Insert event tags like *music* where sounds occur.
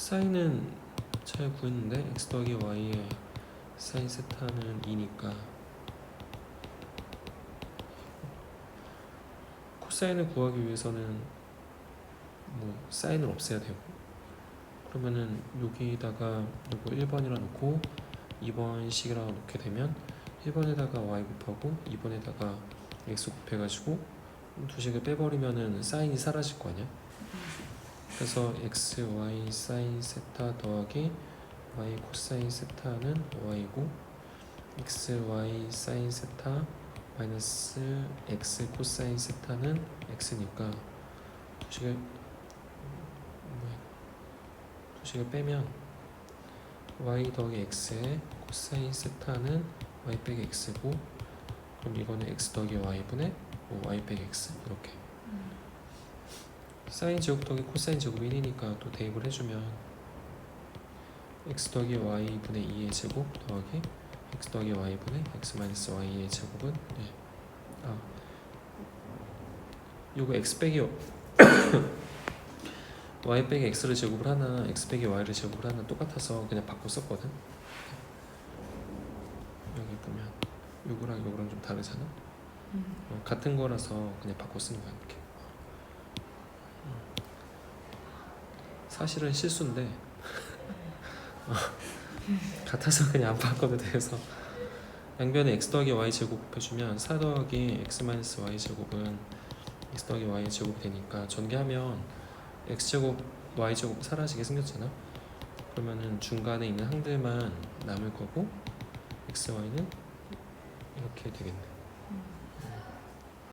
사인은 잘 구했는데 x 더하기 y의 사인 세타는 2니까 코사인을 구하기 위해서는 뭐 사인을 없애야 되고 그러면은 여기다가 요거 1번이라 놓고 2번식이라 놓게 되면 1번에다가 y 곱하고 2번에다가 x 곱해가지고 두 식을 빼버리면은 사인이 사라질 거 아니야? 그래서 x, y 사인 세타 더하기 y 코사인 세타는 y고 x, y 사인 세타 마이너스 x 코사인 세타는 x니까 두 식을 뭐야 두 식을 빼면 y 더하기 x의 코사인 세타는 y 빼기 x고 그럼 이거는 x 더하기 y분의 뭐 y 빼기 x 이렇게 사인 제곱 더하기 코사인 제곱이 1이니까 또 대입을 해주면 x 더하기 y분의 2의 제곱 더하기 x 더하기 y분의 x 마이너스 y의 제곱은 예. 아 요거 x 빼기 *coughs* y 빼기 x를 제곱을 하나 x 빼기 y를 제곱을 하나 똑같아서 그냥 바꿔 썼거든. 여기 보면 요거랑 요거랑 좀 다르잖아. 어, 같은 거라서 그냥 바꿔 쓰는 거야 이렇게 사실은 실수인데. 어, *laughs* 같아서 그냥 안 바꿔도 돼서. 양변에 x 더하기 y 제곱 곱해주면 4 더하기 x 마이너스 y 제곱은 x 더하기 y 제곱이 되니까 전개하면 x 제곱 y 제곱 사라지게 생겼잖아. 그러면은 중간에 있는 항들만 남을 거고 x, y는 이렇게 되겠네